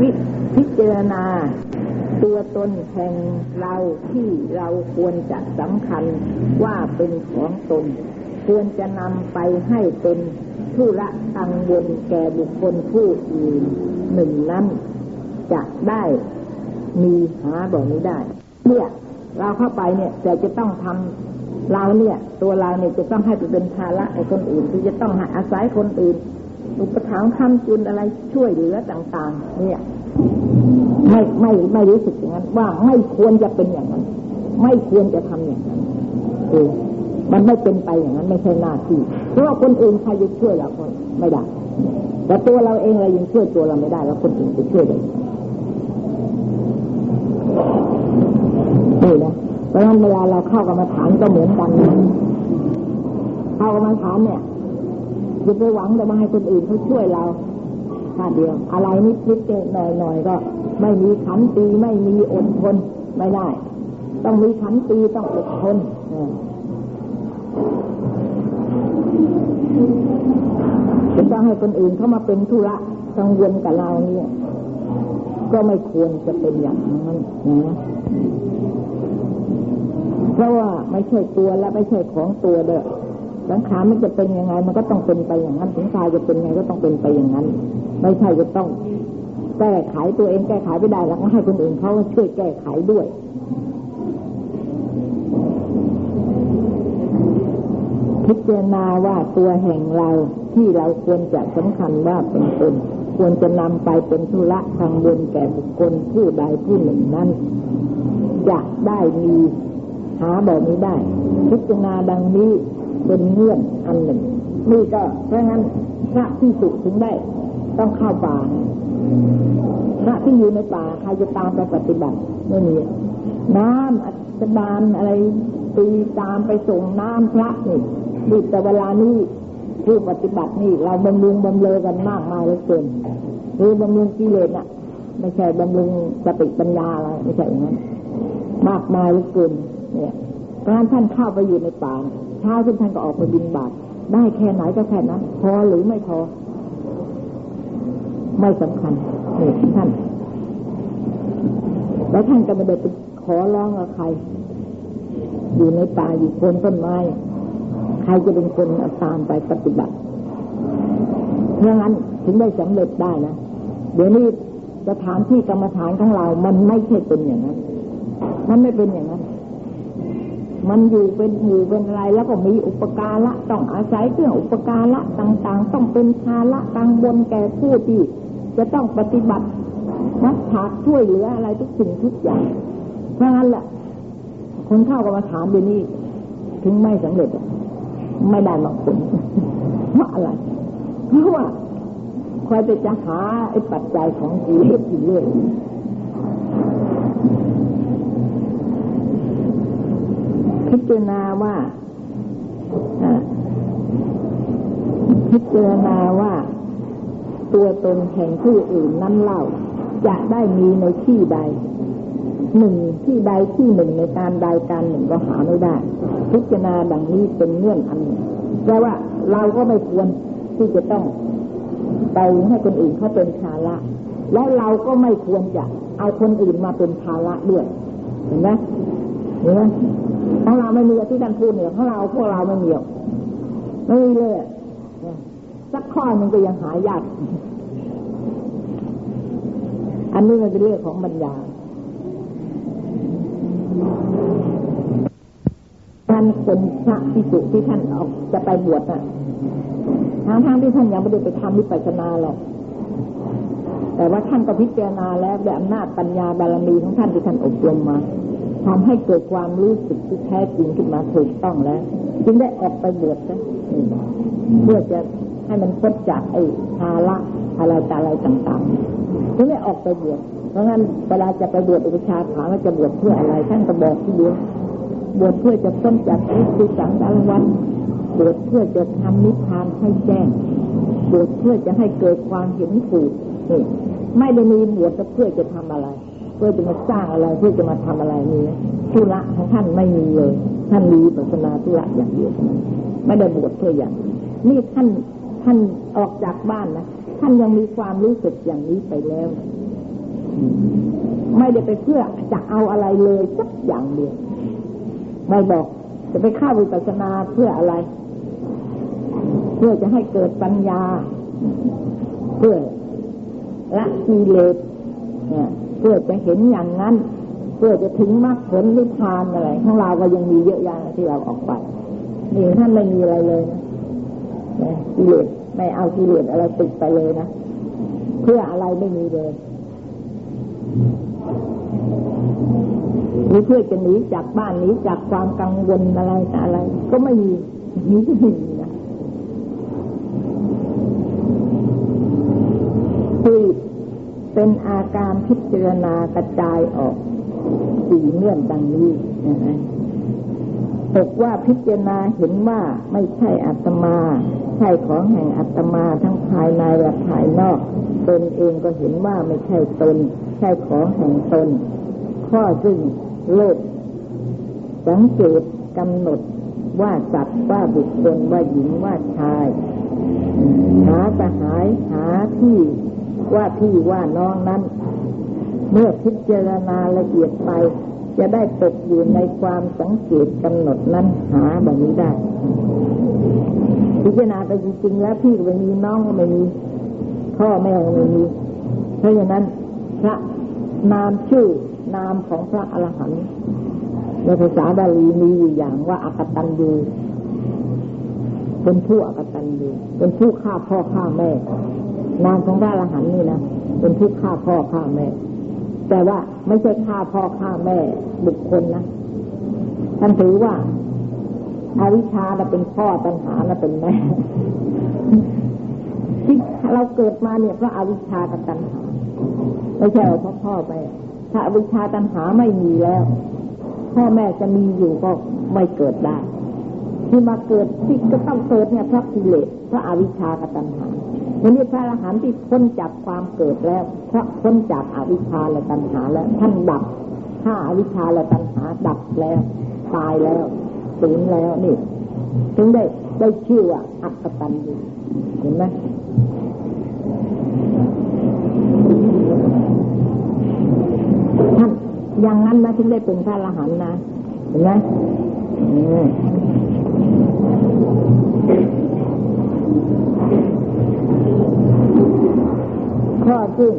วิพิจารณา ตัวตนแห่งเราที่เราควรจะสำคัญว่าเป็นของตน ควรจะนำไปให้เป็นผู้ละตังวนแก่บุคคลผู้อื่นหนึ่งนั้นจะได้มีหาบอกนี้ได้ เนี่ยเราเข้าไปเนี่ยจะจะต้องทำเราเนี่ย ตัวเราเนี่ยจะต้องให้ไปเป็นภาระไอ้คนอื่นที่จะต้องหาอาศัยคนอื่น อุปถัมภ์คำจุนอะไรช่วยเหลือต่าง ๆ เนี่ย ไม่ไม่ไม่รู้สึกอย่างนั้น ว่าไม่ควรจะเป็นอย่างนั้น ไม่ควรจะทำอย่างนั้นเออมันไม่เป็นไปอย่างนั้นไม่ใช่หน้าที่ เพราะว่าคนอื่นใครจะช่วยเราคนไม่ได้ แต่ตัวเราเองเรายังช่วยตัวเราไม่ได้ แล้วคนอื่นจะช่วยได้นี่นะเพราะฉะนั้นเวลาเราเข้ากรรมฐานก็เหมือนกันนะเข้ากรรมฐานเนี่ย อย่าไปหวังจะมาให้คนอื่นเขาช่วยเราท่าเดียว อะไรนิดนิดหน่อยหน่อยก็ ไม่มีขันตีไม่มีอดทนไม่ได้ ต้องมีขันตีต้องอดทนจะต้องให้คนอื่นเข้ามาเป็นธุระกังวลกับเราเนี่ย ก็ไม่ควรจะเป็นอย่างนั้นนะเพราะว่าไม่ใช่ตัวและไม่ใช่ของตัวเด้อ สังขารมันจะเป็นยังไง มันก็ต้องเป็นไปอย่างนั้นถึงกายจะเป็นยังไงก็ต้องเป็นไปอย่างนั้น ไม่ใช่จะต้องแก้ไขตัวเองแก้ไขไม่ได้แล้วก็ให้คนอื่นเขาช่วยแก้ไขด้วยพิจารณาว่าตัวแห่งเราที่เราควรจะสำคัญว่าเป็นตนควรจะนำไปเป็นธุระทางบนแก่บุคคลผู้ใดผู้หนึ่งนั้นจะได้มีหาบอกนี้ได้ พิจารณาดังนี้ เป็นเงื่อนอันหนึ่งนี่ก็เพราะงั้นพระที่สุถึงได้ ต้องเข้าป่าพระที่อยู่ในป่าใครจะตามไปปฏิบัติไม่มีน้ำอัศบานอะไรตีตามไปส่งน้ำพระนี่ดีแต่เวลานี้ผู้ปฏิบัตินี่ เราบำรุงบำเรอกันมากมายเหลือเกินคือบำรุงกิเลสน่ะ ไม่ใช่บำรุงสติปัญญาอะไรไม่ใช่อย่างนั้นมากมายเหลือเกินเนี่ยการท่านเข้าไปอยู่ในป่า เช้าขึ้นท่านก็ออกไปบินบาตได้แค่ไหนก็แค่นั้น พอหรือไม่พอ ไม่สำคัญนี่ท่าน แล้วท่านก็ไม่ได้ไปขอร้องกับใคร อยู่ในป่าอยู่โคนต้นไม้ ใครจะเป็นคนตามไปปฏิบัติเพราะงั้นถึงได้สำเร็จได้นะ เดี๋ยวนี้สถานที่กรรมฐานของเรา มันไม่ใช่เป็นอย่างนั้น มันไม่เป็นอย่างนั้น มันอยู่เป็นหมู่เป็นอะไรแล้วก็มีอุปการะต้องอาศัยเครื่องอุปการะต่างๆ ต้องเป็นภาระกังบนแก่ผู้ที่จะต้องปฏิบัตินักถากช่วยเหลืออะไรทุกสิ่งทุกอย่างเพราะงั้นแหละคนเข้ากรรมฐานเดี๋ยวนี้ ถึงไม่สำเร็จไม่ได้มาผลเพราะอะไรเพราะว่าคอยไปจะหาไอ้ปัจจัยของกิเลสอยู่เรื่อย พิจารณาว่าพิจารณาว่า ตัวตนแห่งผู้อื่นนั้นเล่า จะได้มีในที่ใดหนึ่งที่ใดที่หนึ่งในการใดการหนึ่งก็หาไม่ได้ พิจารณาดังนี้เป็นเงื่อนอันหนึ่งแปลว่าเราก็ไม่ควรที่จะต้องไปให้คนอื่นเขาเป็นภาระแล้วเราก็ไม่ควรจะเอาคนอื่นมาเป็นภาระด้วยเห็นไหม เห็นไหมของเราไม่มีที่ท่านพูดเนี่ยของเราพวกเราไม่มีไม่มีเลยสักข้อหนึ่งก็ยังหายากอันนี้มันเป็นเรื่องของปัญญาท่านคนพระพิสุที่ท่านออกจะไปบวชน่ะทางทางที่ท่านยังไม่ได้ไปทำวิปัสสนาหรอก แต่ว่าท่านก็พิจารณาแล้วด้วยอำนาจปัญญาบารมีของท่านที่ท่านอบรมมา ทำให้เกิดความรู้สึกที่แท้จริงขึ้นมาถูกต้องแล้ว จึงได้ออกไปบวชนะเพื่อจะให้มันพ้นจากไอ้ภาระอะไรต่อะไรต่างๆจึงได้ออกไปบวชเพราะงั้นเวลาจะไปบวชอุปชาถามว่าจะบวชเพื่ออะไรท่านก็บอกที่เดียวบวชเพื่อจะพ้นจากอิทธิสังสารวัฏบวชเพื่อจะทำนิพพานให้แจ้งบวชเพื่อจะให้เกิดความเห็นถูกนี่ไม่ได้มีบวชเพื่อจะทำอะไร พื่อจะมาสร้างอะไรเพื่อจะมาทำอะไรนี่ธุระของท่านไม่มีเลยท่านมีปัสนาธุระอย่างเดียวเท่านั้นไม่ได้บวชเพื่ออย่างนี่ท่านท่านออกจากบ้านนะท่านยังมีความรู้สึกอย่างนี้ไปแล้ว ไม่ได้ไปเพื่อจะเอาอะไรเลยสักอย่างเดียวไม่บอกจะไปเข้าวิปัสสนาเพื่ออะไร เพื่อจะให้เกิดปัญญา เพื่อละกิเลส เพื่อจะเห็นอย่างนั้น เพื่อจะถึงมรรคผลนิพพานอะไรของเราก็ยังมีเยอะแยะที่เราออกไปนี่ท่านไม่มีอะไรเลยนะกิเลสไม่เอากิเลสอะไรติดไปเลยนะเพื่ออะไรไม่มีเลยหรือเพื่อจะหนีจากบ้านหนีจากความกังวลอะไรอะไร ก็ไม่มีมีที่มีนะคือ เป็นอาการพิจารณากระจายออกสี่เงื่อนดังนี้นะฮะบอกว่าพิจารณาเห็นว่าไม่ใช่อัตมา ใช่ของแห่งอัตมาทั้งภายในและภายนอก ตนเองก็เห็นว่าไม่ใช่ตน ใช่ของแห่งตน ข้อซึ่งโลกสังเกตกำหนดว่าสัตว์ว่าบุคคลว่าหญิงว่าชาย หาสหายหาที่ ว่าพี่ว่าน้องนั้น เมื่อพิจารณาละเอียดไป จะได้ตกอยู่ในความสังเกตกำหนดนั้นหาแบบนี้ได้ พิจารณาไปจริงๆแล้วพี่ก็ไม่มีน้องก็ไม่มีพ่อแม่ก็ไม่มี เพราะฉะนั้นพระนามชื่อนามของพระอรหันต์ในภาษาบาลีมีอยู่อย่างว่าอากตันยูเป็นผู้อากตันยูเป็นผู้ฆ่าพ่อฆ่าแม่ นามของพระอรหันต์นี่นะเป็นผู้ฆ่าพ่อฆ่าแม่ แต่ว่าไม่ใช่ฆ่าพ่อฆ่าแม่บุคคลนะท่านถือว่าอาวิชชาเป็นพ่อตัณหาเราเป็นแม่ที่เราเกิดมาเนี่ยเพราะอาวิชชากับตัณหา ไม่ใช่เพราะพ่อไปถ้าอวิชชาตัณหาไม่มีแล้ว พ่อแม่จะมีอยู่ก็ไม่เกิดได้ ที่มาเกิดที่ก็ต้องเกิดเนี่ยเพราะกิเลสเพราะอวิชชากับตัณหาวันนี้พระอรหันต์ที่พ้นจากความเกิดแล้วพระพ้นจากอาวิชชาและตัณหาแล้วท่านดับถ้าอาวิชชาและตัณหาดับแล้ว ตายแล้วสูญแล้วนี่ถึงได้ได้ชื่อว่าอัตตันยูเห็นไหมท่านอย่างนั้นนะถึงได้เป็นพระอรหันต์นะเห็นไหม ข้อซึ่ง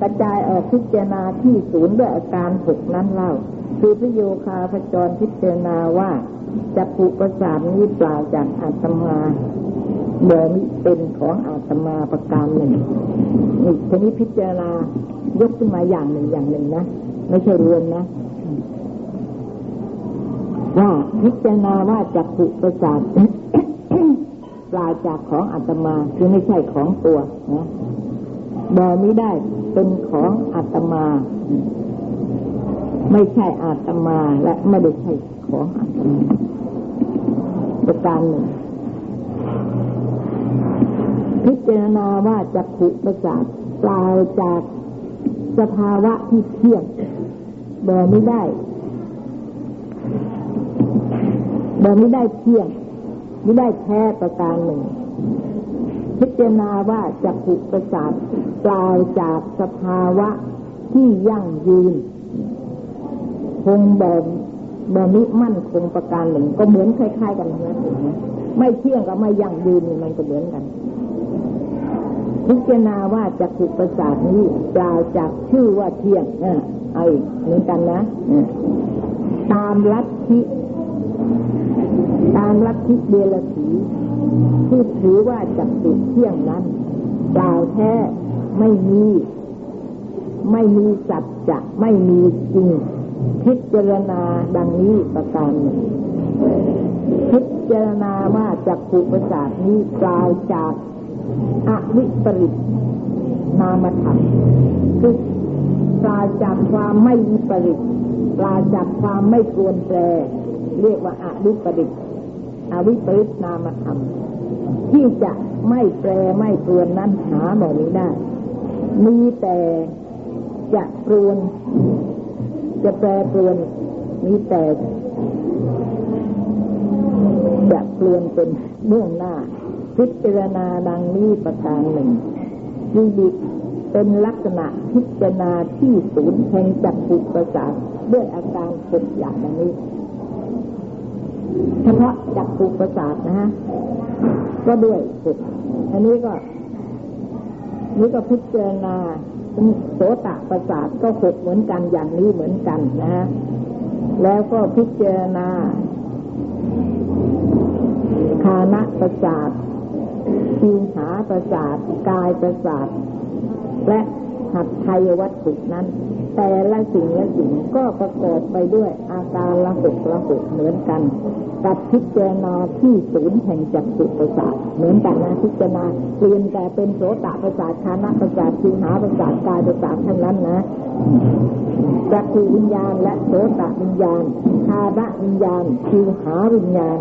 กระจายออกพิจารณาที่ศูนย์ด้วยอาการหกนั้นเล่า คือพระโยคาพจรพิจารณาว่าจะปุประสาทนี้เปล่าจากอาตมาเดิมิเป็นของอาตมาประการหนึ่งนี่ทีนี้พิจารณายกขึ้นมาอย่างหนึ่งอย่างหนึ่งนะ ไม่ใช่รวมนะ ว่าพิจารณาว่าจักขุประสาทปลาจากของอาตมาคือไม่ใช่ของตัวนะบอไม่ได้เป็นของอาตมา ไม่ใช่อาตมาและไม่ได้ใช่ของอาตมาประการหนึ่งพิจารณาว่าจักขุประสาทปลาจากสภาวะที่เที่ยงบอไม่ได้ บอไม่ได้เที่ยงไม่ได้แท้ประการหนึ่ง พิจารณาว่าจักขุประสาทปล่าจากสภาวะที่ยั่งยืน คงแบบแบบนี้มั่นคงประการหนึ่ง ก็เหมือนคล้ายๆกันนะไม่เที่ยงกับไม่ยั่งยืนมันก็เหมือนกันพิจารณาว่าจักขุประสาทนี้ปล่าจากชื่อว่าเที่ยงเออไอ้เหมือนกันนะ ตามลัทธิ ตามลัทธิเดลถีที่ถือว่าจักสุเที่ยงนั้นกล่าวแท้ไม่มี ไม่มีสัจจะไม่มีจริง พิจารณาดังนี้ประการหนึ่งพิจารณาว่าจักขุประสาทนี้กล่าวจากอวิปริตนามธรรมคือปราจากความไม่วิปริตปราจากความไม่ควรแปล เรียกว่าอาวิปริตอวิปริตนามธรรม ที่จะไม่แปลไม่ปรวนนั้นหาบอกนี้ได้ มีแต่จะปรวน จะแปลปรวน มีแต่จะปรวนเป็นเบื้องหน้า พิจารณาดังนี้ประการหนึ่งชีวิตเป็นลักษณะพิจารณาที่ศูนย์แห่งจักรุประสาทด้วยอาการหกอย่างนี้ เฉพาะจักรุประสาทนะฮะก็ด้วยหกอันนี้ก็ นี่ก็พิจารณาโสตประสาทก็หกเหมือนกันอย่างนี้เหมือนกันนะฮะแล้วก็พิจารณาคานะประสาทชิงหาประสาทกายประสาทและ หัตถยวัตถุนั้น แต่ละสิ่งละสิ่งก็ประกอบไปด้วยอาการละหกละหกเหมือนกันกับพิจารณาที่ศูนย์แห่งจักรุประสาทเหมือนกันนะพิจารณาเปลี่ยนแต่เป็นโสตประสาทคานะประสาทชิหาประสาทกายประสาททั้งนั้นนะจักรวิญญาณ และโสตวิญญาณคานะวิญญาณชิหาวิญญาณ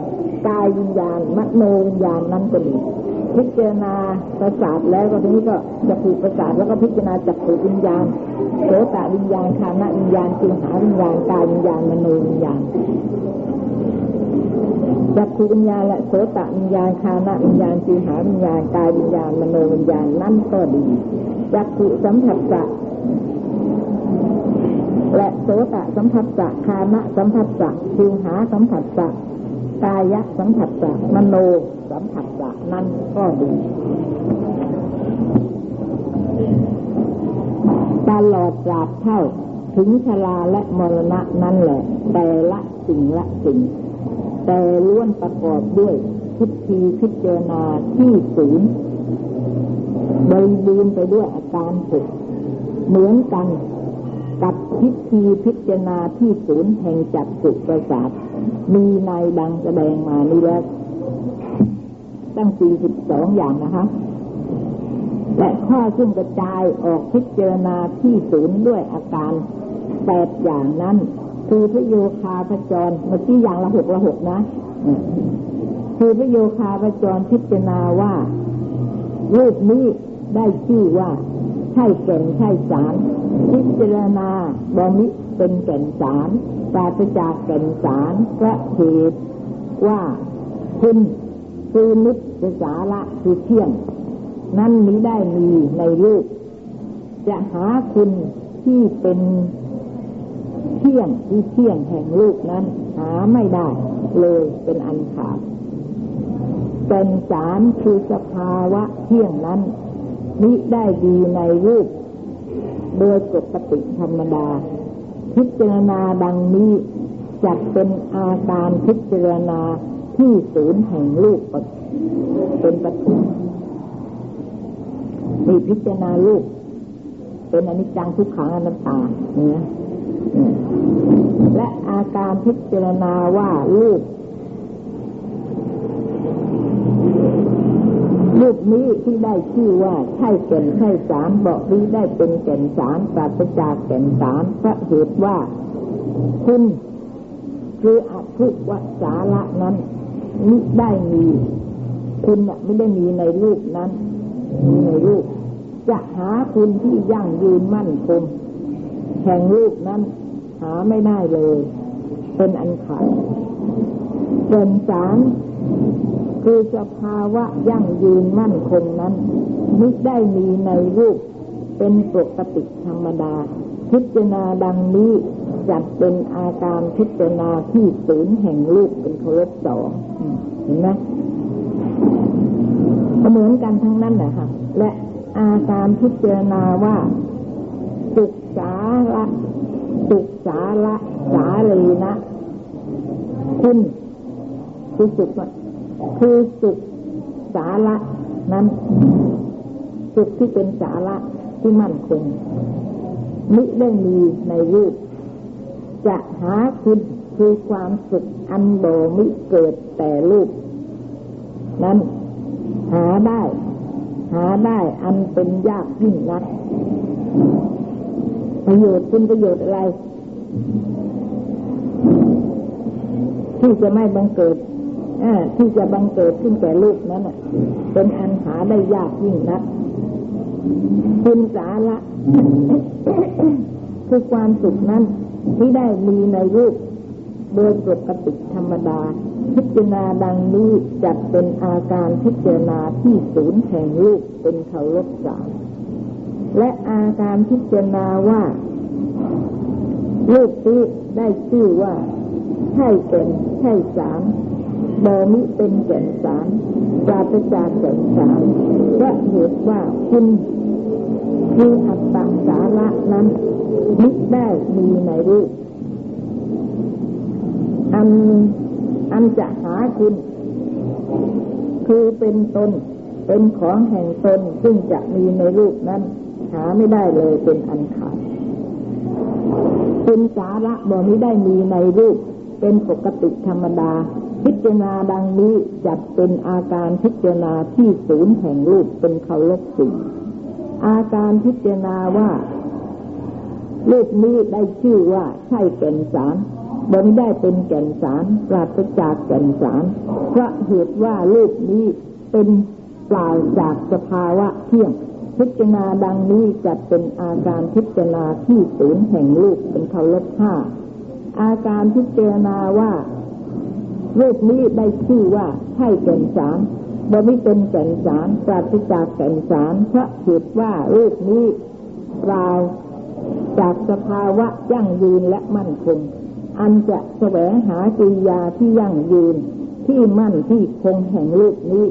กายวิญญาณมโนวิญญาณนั้นก็ดี พิจารณาประสาทแล้วก็ทีนี้ก็จะผูกประสาทแล้วก็พิจารณาจักผูวิญญาณโสตวิญญาณคานะวิญญาณจิงหาวิญญาณกายวิญญาณมโนวิญญาณจักขูวิญญาณและโสตวิญญาณคานะวิญญาณจิงหาวิญญาณกายวิญญาณมโนวิญญาณนั่นก็ดีจักขุสัมผัสจะและโสตสัมผัสจะคานะสัมผัสจะจิงหาสัมผัสจะ กายสัมผัสจะมโนสัมผัสจะนั่นก็ดีตลอดตราบเท่าถึงชราและมรณะนั่นแหละ แต่ละสิ่งละสิ่ง แต่ล้วนประกอบด้วยพิธีพิจารณาที่ศูนย์บริบูรณ์ไปด้วยอาการหกเหมือนกันกับพิธีพิจารณาที่ศูนย์แห่งจักสุประสาท มีในดังแสดงมานี้แล้ว ตั้งสี่สิบสองอย่างนะคะ และข้อซึ่งกระจายออกพิจารณาที่ศูนย์ด้วยอาการแปดอย่างนั้น คือพระโยคาพจรเมื่อกี้อย่างละหกละหกนะ คือพระโยคาพจรพิจารณาว่ารูปนี้ได้ชื่อว่าใช่แก่นใช่สาร พิจารณาบอมิเป็นแก่นสาร ปราศจากแก่นสารพระเหตุว่าคุณคือนิสสาระคือเที่ยง นั้นนี้ได้มีในรูป จะหาคุณที่เป็นเที่ยงที่เที่ยงแห่งรูปนั้น หาไม่ได้เลยเป็นอันขาดเป็นสารคือสภาวะเที่ยงนั้นนี้ได้ดีในรูป โดยปกติธรรมดา พิจารณาดังนี้จัดเป็นอาการพิจารณาที่ศูนย์แห่งลูกเป็นปฐมมีพิจารณาลูกเป็นอนิจจังทุกขังอนัตตาเนี่ยและอาการพิจารณาว่าลูก รูปนี้ที่ได้ชื่อว่าใช่แก่นใช่สารบอกนี้ได้เป็นแก่นสารปราศจากแก่นสารเพราะเหตุว่าคุณคืออภิวัสาระนั้นมิได้มีคุณเนี่ยไม่ได้มีในรูปนั้น มีในรูป จะหาคุณที่ยั่งยืนมั่นคงแห่งรูปนั้น หาไม่ได้เลย เป็นอันขาดส่วนสาร คือสภาวะยั่งยืนมั่นคงนั้นมิได้มีในรูปเป็นปกติธรรมดา พิจารณาดังนี้จัดเป็นอาการพิจารณาที่ศูนย์แห่งรูปเป็นเคารพสองเห็นไหมเหมือนกันทั้งนั้นแหละค่ะ และอาการพิจารณาว่าสุขสาระสุขสาระสาลีนะคุณคือสุข คือสุขสาระนั้นสุขที่เป็นสาระที่มั่นคงมิได้มีในรูป จะหาคุณคือความสุขอันโดมิเกิดแต่รูป นั้นหาได้ หาได้อันเป็นยากยิ่งนัก ประโยชน์เป็นประโยชน์อะไร ที่จะไม่บังเกิด ที่จะบังเกิดขึ้นแก่ลูกนั้นเป็นอันหาได้ยากยิ่งนักคุณสาระคือความสุขนั้นที่ได้มีในรูปโดยปกติธรรมดา พิจารณาดังนี้จัดเป็นอาการพิจารณาที่ศูนย์แห่งรูปเป็นเขาลบสามและอาการพิจารณาว่ารูปนี้ได้ชื่อว่า ใช่เก่นใช่สาม โดมิเป็นแก่นสามปราศจากแก่นสามก็เหตุว่าคุณคืออัตตสาระนั้นมิได้มีในรูปอันอันจะหาคุณ คือเป็นตนเป็นของแห่งตนซึ่งจะมีในรูปนั้น หาไม่ได้เลยเป็นอันขาดเป็นสาระบ่ไม่ได้มีในรูป เป็นปกติธรรมดา พิจารณาดังนี้จัดเป็นอาการพิจารณาที่ศูนย์แห่งรูปเป็นเคารพสิ่งอาการพิจารณาว่ารูปนี้ได้ชื่อว่าใช่แก่นสารบ่ไม่ได้เป็นแก่นสารปราศจากแก่นสารเพราะเหตุว่ารูปนี้เป็นเปล่าจากสภาวะเที่ยง พิจารณาดังนี้จัดเป็นอาการพิจารณาที่ศูนย์แห่งรูปเป็นเคารพห้าอาการพิจารณาว่า รูปนี้ได้ชื่อว่าใช่แก่นสารบ่ไม่เป็นแก่นสารปราศจากแก่นสารเพราะเหตุว่ารูปนี้เปล่าจากสภาวะยั่งยืนและมั่นคง อันจะแสวงหากิริยาที่ยั่งยืน ที่มั่นที่คงแห่งรูปนี้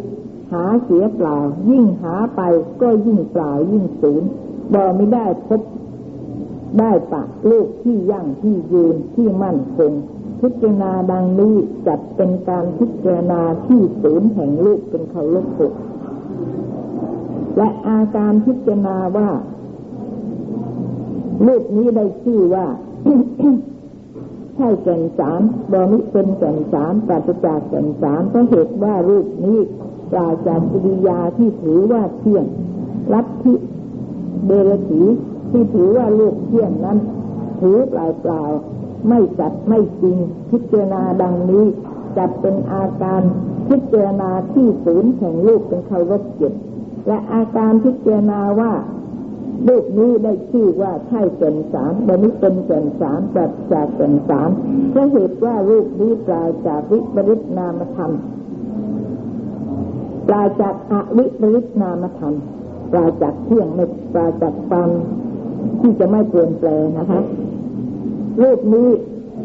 หาเสียเปล่า ยิ่งหาไปก็ยิ่งเปล่ายิ่งสูญบ่ไม่ได้พบได้ปะลูกที่ยั่งที่ยืนที่มั่นคง พิจารณาดังนี้จัดเป็นการพิจารณาที่ศูนย์แห่งลูกเป็นเขาลกสุดและอาการพิจารณาว่ารูปนี้ได้ชื่อว่าใช่แก่นสารบอมิเป็นแก่นสารปราศจากแก่นสารเพราะเหตุว่ารูปนี้ปราจากกิริยาที่ถือว่าเที่ยงลับทธิเดรถีที่ถือว่าลูกเที่ยงนั้นถือเปล่าเปล่า ไม่จัดไม่จริง พิจารณาดังนี้จัดเป็นอาการพิจารณาที่ศูนย์แห่งลูกเป็นคารพเจ็ดและอาการพิจารณาว่ารูปนี้ได้ชื่อว่าใช่แก่นสารบนี้เป็นแก่นสารจัดจากแก่นสารเพราะเหตุว่ารูปนี้ปลายจากวิปริตนามธรรมปลายจากอวิปริตนามธรรมปลายจากเที่ยงไม่ปลายจากความที่จะไม่เปลี่ยนแปลงนะคะ รูปนี้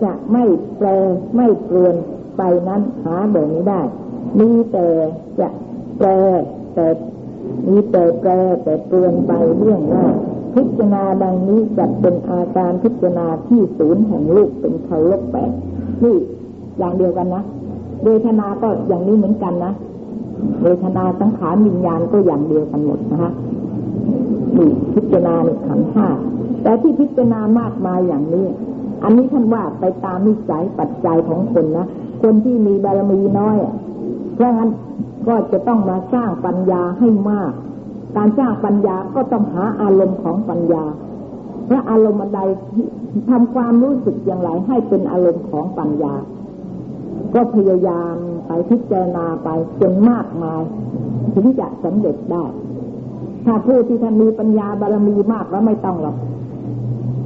จะไม่แปลไม่เปลี่ยนไปนั้นหาแบบนี้ได้ มีแต่จะแปลแต่มีแต่แปรแต่เปลี่ยนไปเรื่องหน้าพิจารณาดังนี้จัดเป็นอาการพิจารณาที่ศูนย์แห่งลูกเป็นเขาลบแปดนี่อย่างเดียวกันนะเวทนาก็อย่างนี้เหมือนกันนะเวทนาสังขารวิญญาณก็อย่างเดียวกันหมดนะคะนี่พิจารณาในขันห้าแต่ที่พิจารณามากมายอย่างนี้ อันนี้ท่านว่าไปตามนิสัยปัจจัยของคนนะ คนที่มีบารมีน้อย เพราะงั้นก็จะต้องมาสร้างปัญญาให้มาก การสร้างปัญญาก็ต้องหาอารมณ์ของปัญญาพระอารมณ์ใดทำความรู้สึกอย่างไรให้เป็นอารมณ์ของปัญญา ก็พยายามไปพิจารณาไปจนมากมายถึงจะสำเร็จได้ ถ้าผู้ที่ท่านมีปัญญาบารมีมากแล้วไม่ต้องหรอก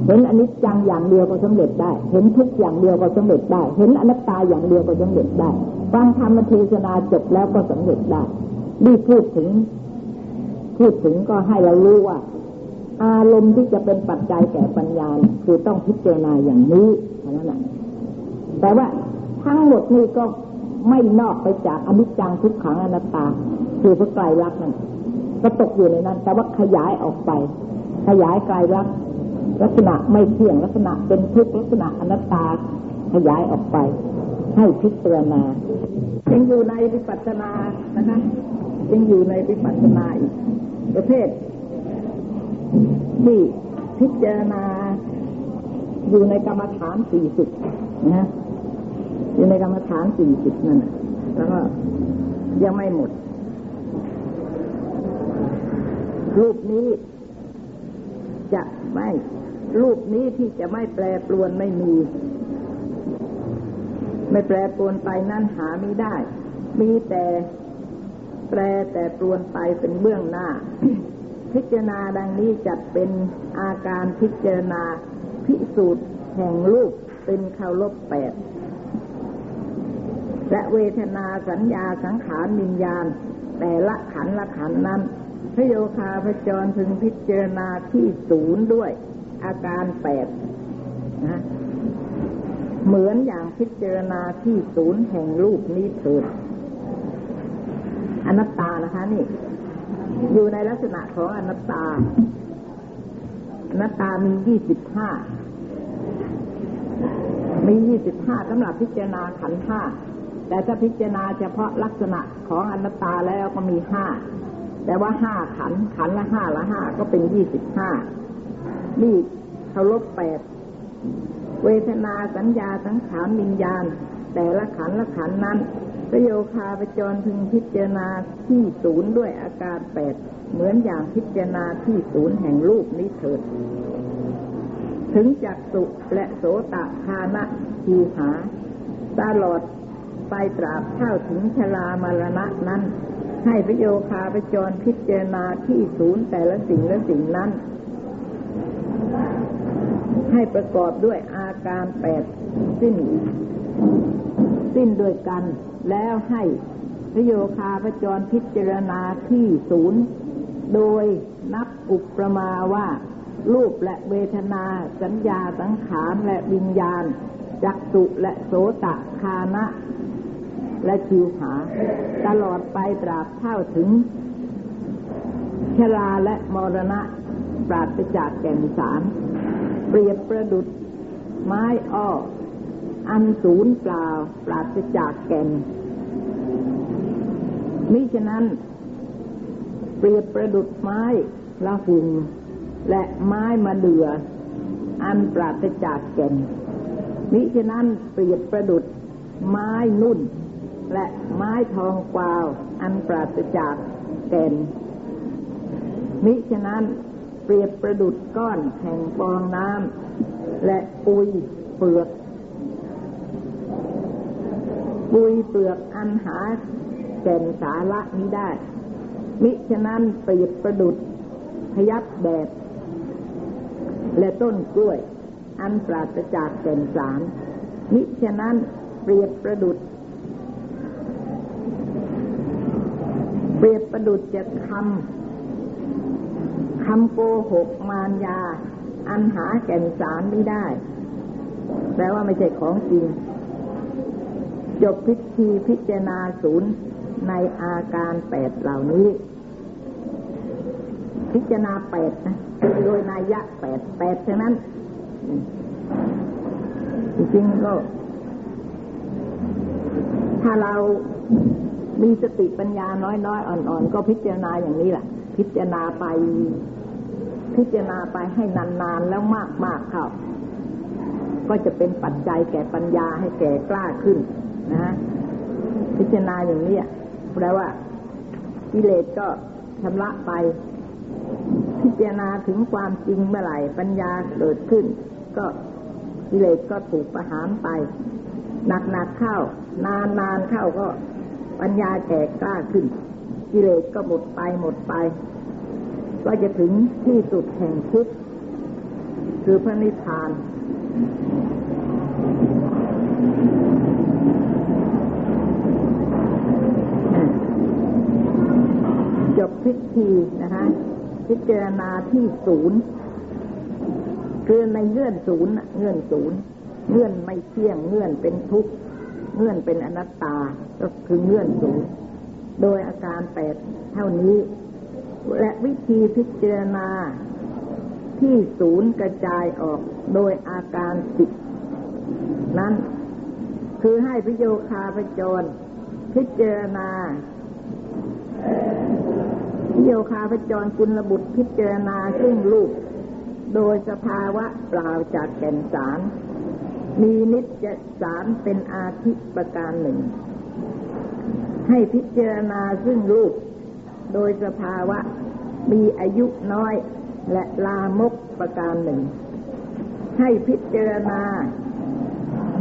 เห็นอนิจจังอย่างเดียวก็สำเร็จได้ เห็นทุกอย่างเดียวก็สำเร็จได้ เห็นอนัตตาอย่างเดียวก็สำเร็จได้ฟังธรรมเทศนาจบแล้วก็สำเร็จได้ดีพูดถึง พูดถึงก็ให้เรารู้ว่า อารมณ์ที่จะเป็นปัจจัยแก่ปัญญาคือต้องพิจารณาอย่างนี้เท่านั้นแหละแต่ว่าทั้งหมดนี้ก็ไม่นอกไปจากอนิจจังทุกขังอนัตตา คือพระไตรลักษณ์นั่นก็ตกอยู่ในนั้น แต่ว่าขยายออกไป ขยายไกลลักษณ์ ลักษณะไม่เที่ยงลักษณะเป็นทุกข์ลักษณะอนัตตาขยายออกไป ให้พิจารณายังอยู่ในวิปัสสนานะคะยังอยู่ในวิปัสสนาอีก ประเภทที่พิจารณาอยู่ในกรรมฐานสี่สิบนะอยู่ในกรรมฐานสี่สิบนั่นแล้วก็ยังไม่หมดรูปนี้ จะไม่รูปนี้ที่จะไม่แปรปรวนไม่มี ไม่แปรปรวนไปนั่นหาไม่ได้ มีแต่แปรแต่ปรวนไปเป็นเบื้องหน้า พิจารณาดังนี้จัดเป็นอาการพิจารณาพิสูจน์แห่งรูปเป็นเคารพแปดและเวทนาสัญญาสังขารวิญญาณ แต่ละขันละขันนั้น พระโยคาพระจรพึงพิจารณาที่ศูนย์ด้วย อาการแปดนะเหมือนอย่างพิจารณาที่ศูนย์แห่งรูปนี้เถิดอนัตตานะคะนี่ อยู่ในลักษณะของอนัตตา อนัตตามียี่สิบห้ามียี่สิบห้าสำหรับพิจารณาขันธ์ห้าแต่ถ้าพิจารณาเฉพาะลักษณะของอนัตตาแล้วก็มีห้า แต่ว่าห้าขัน ขันละห้าละห้าก็เป็นยี่สิบห้านี่เขาลบแปด เวทนาสัญญาสังขารวิญญาณ แต่ละขันละขันนั้นประโยคาประจรพึงพิจารณาที่ศูนย์ด้วยอาการแปดเหมือนอย่างพิจารณาที่ศูนย์แห่งรูปนี้เถิด ถึงจักสุและโสตคานะทีหา ตลอดไปตราบเท่าถึงชรามรณะนั้น ให้พระโยคาประจรพิจารณาที่ศูนย์แต่ละสิ่งละสิ่งนั้น ให้ประกอบด้วยอาการแปดสิ้น สิ้นด้วยกัน แล้วให้พระโยคาพระจรพิจารณาที่ศูนย์ โดยนับอุปมาว่า รูปและเวทนา สัญญาสังขารและวิญญาณจักสุและโสตคานะ และชิวหา ตลอดไปตราบเท่าถึงชราและมรณะปราศจากแก่นสาร เปรียบประดุดไม้อ้อ อันศูนย์เปล่าปราศจากแก่นมิฉะนั้น เปรียบประดุดไม้ละหุ่นและไม้มาเดือ อันปราศจากแก่นมิฉะนั้นเปรียบประดุดไม้นุ่น และไม้ทองกวาว อันปราศจากแก่น มิฉะนั้นเปรียบประดุดก้อนแห่งฟองน้ำและปุยเปลือก ปุยเปลือกอันหาแก่นสาระนี้ได้ มิฉะนั้นเปรียบประดุดพยับแดด และต้นกล้วย อันปราศจากแก่นสารมิฉะนั้นเปรียบประดุด เปรียบประดุดจะคำคำโกหกมารยา อันหาแก่นสารไม่ได้ แปลว่าไม่ใช่ของจริง จบพิธีพิจารณาศูนย์ในอาการแปดเหล่านี้ พิจารณาแปดนะโดยนายะแปดแปดฉะนั้นจริงก็ ถ้าเรา มีสติปัญญาน้อยๆ อ่อนๆ ก็พิจารณาอย่างนี้แหละ พิจารณาไป พิจารณาไปให้นานๆ แล้วมากๆเข้าก็จะเป็นปัจจัยแก่ปัญญาให้แก่กล้าขึ้นนะพิจารณาอย่างนี้แปลว่ากิเลสก็ชำระไป พิจารณาถึงความจริงเมื่อไหร่ ปัญญาเกิดขึ้น ก็กิเลสก็ถูกประหารไป หนักๆเข้านานๆเข้าก็ ปัญญาแก่กล้าขึ้น กิเลสก็หมดไปหมดไป ก็จะถึงที่สุดแห่งทุกข์คือพระนิพพาน จบพิธีนะคะ พิจารณาที่ศูนย์คือในเงื่อนศูนย์เงื่อนศูนย์เงื่อนไม่เที่ยงเงื่อนเป็นทุกข์ เงื่อนเป็นอนัตตาก็คือเงื่อนศูนย์โดยอาการแปดเท่านี้ และวิธีพิจารณาที่ศูนย์กระจายออกโดยอาการสิบนั้นคือให้พิโยคาพจร พิจารณาพิโยคาพจรกุลบุตรพิจารณาซึ่งลูก โดยสภาวะเปล่าจากแก่นสาร มีนิจสารเป็นอาทิประการหนึ่ง ให้พิจารณาซึ่งลูกโดยสภาวะ มีอายุน้อยและลามกประการหนึ่ง ให้พิจารณา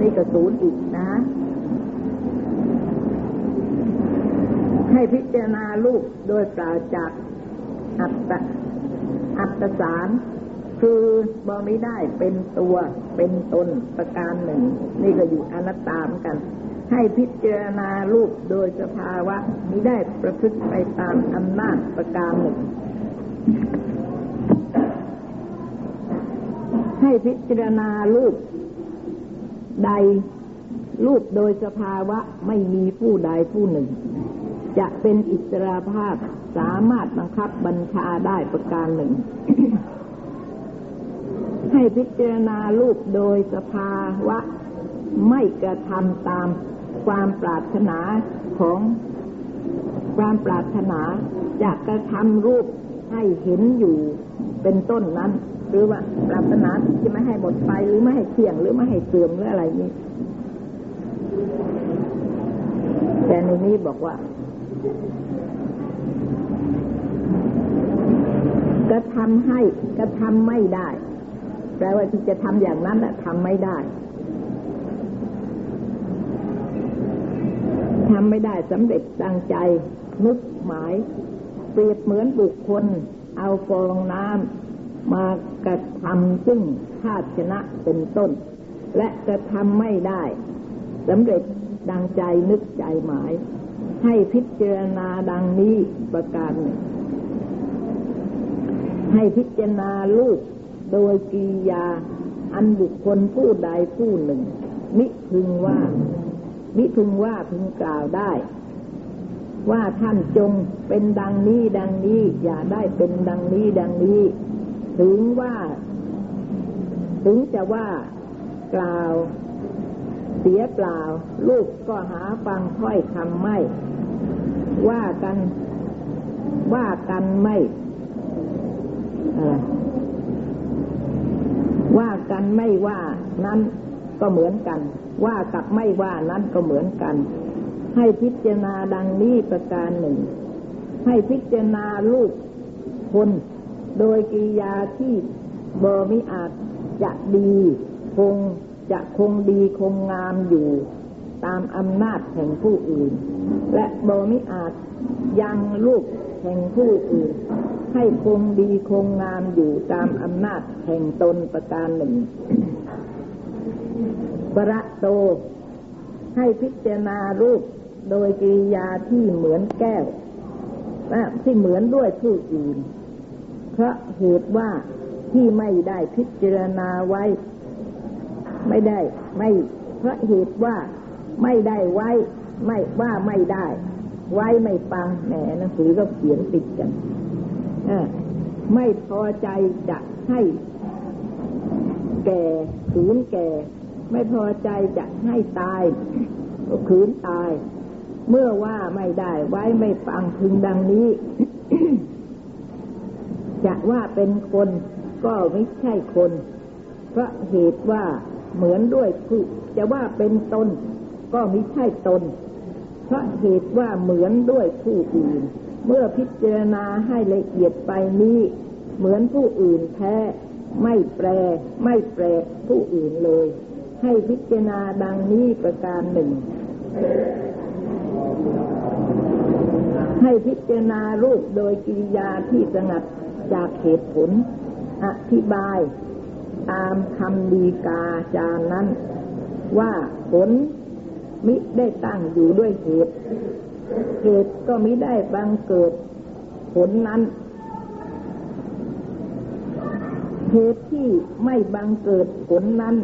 นี่ก็ศูนย์อีกนะ ให้พิจารณาลูกโดยปราจากอัตตอัตสาร คือบอไม่ได้เป็นตัวเป็นตนประการหนึ่ง นี่ก็อยู่อนัตตามกัน ให้พิจารณารูปโดยสภาวะมิได้ประพฤติไปตามอำนาจประการหนึ่ง ให้พิจารณารูปใดรูปโดยสภาวะไม่มีผู้ใดผู้หนึ่ง จะเป็นอิสระภาพสามารถบังคับบัญชาได้ประการหนึ่ง ให้พิจารณารูปโดยสภาวะ ไม่กระทำตามความปรารถนาของความปรารถนาจะกระทำรูปให้เห็นอยู่เป็นต้นนั้น หรือว่าปรารถนาที่จะไม่ให้หมดไปหรือไม่ให้เที่ยงหรือไม่ให้เสื่อมหรืออะไรนี้แต่ในนี้บอกว่า กระทำให้กระทำไม่ได้ แปลว่าที่จะทำอย่างนั้นแหละทำไม่ได้ทำไม่ได้สำเร็จดังใจนึกหมาย เปรียบเหมือนบุคคล เอาฟองน้ำมากระทำซึ่งภาชนะเป็นต้น และกระทำไม่ได้สำเร็จดังใจนึกใจหมาย ให้พิจารณาดังนี้ประการหนึ่งให้พิจารณาลูก โดยกิยา อันบุคคลผู้ใดผู้หนึ่ง มิพึงว่า มิพึงว่าพึงกล่าวได้ ว่าท่านจงเป็นดังนี้ดังนี้ อย่าได้เป็นดังนี้ดังนี้ ถึงว่า ถึงจะว่ากล่าว เสียเปล่า ลูกก็หาฟังค่อยคำไม่ ว่ากัน ว่ากันไม่ ว่ากันไม่ว่านั้นก็เหมือนกัน ว่ากับไม่ว่านั้นก็เหมือนกัน ให้พิจารณาดังนี้ประการหนึ่ง ให้พิจารณาลูกคนโดยกิยาที่บอมิอาจจะดีคงจะคงดีคงงามอยู่ ตามอำนาจแห่งผู้อื่น และบอมิอาจยังลูก แห่งผู้อื่น ให้คงดีคงงามอยู่ตามอำนาจแห่งตนประการหนึ่ง ประโต ให้พิจารณารูปโดยกิริยาที่เหมือนแก้วที่เหมือนด้วยผู้อื่น เพราะเหตุว่าที่ไม่ได้พิจารณาไว้ ไม่ได้ ไม่เพราะเหตุว่าไม่ได้ไว้ ไม่ว่าไม่ได้ ไว้ไม่ฟังแหมหนังสือก็เขียนติดกันไม่พอใจจะให้ แก่ขืนแก่ ไม่พอใจจะให้ตายขืนตาย เมื่อว่าไม่ได้ไว้ไม่ฟังพึงดังนี้ จะว่าเป็นคนก็ไม่ใช่คนเพราะเหตุว่าเหมือนด้วยผู้จะว่าเป็นตนก็ไม่ใช่ตน เพราะเหตุว่าเหมือนด้วยผู้อื่น เมื่อพิจารณาให้ละเอียดไปนี้ เหมือนผู้อื่นแท้ ไม่แปร ไม่แปรผู้อื่นเลย ให้พิจารณาดังนี้ประการหนึ่ง ให้พิจารณารูปโดยกิริยาที่สงัดจากเหตุผล อธิบาย ตามคำดีกาจานั้น ว่าผล มิได้ตั้งอยู่ด้วยเหตุ เหตุก็มิได้บังเกิดผลนั้น เหตุที่ไม่บังเกิดผลนั้น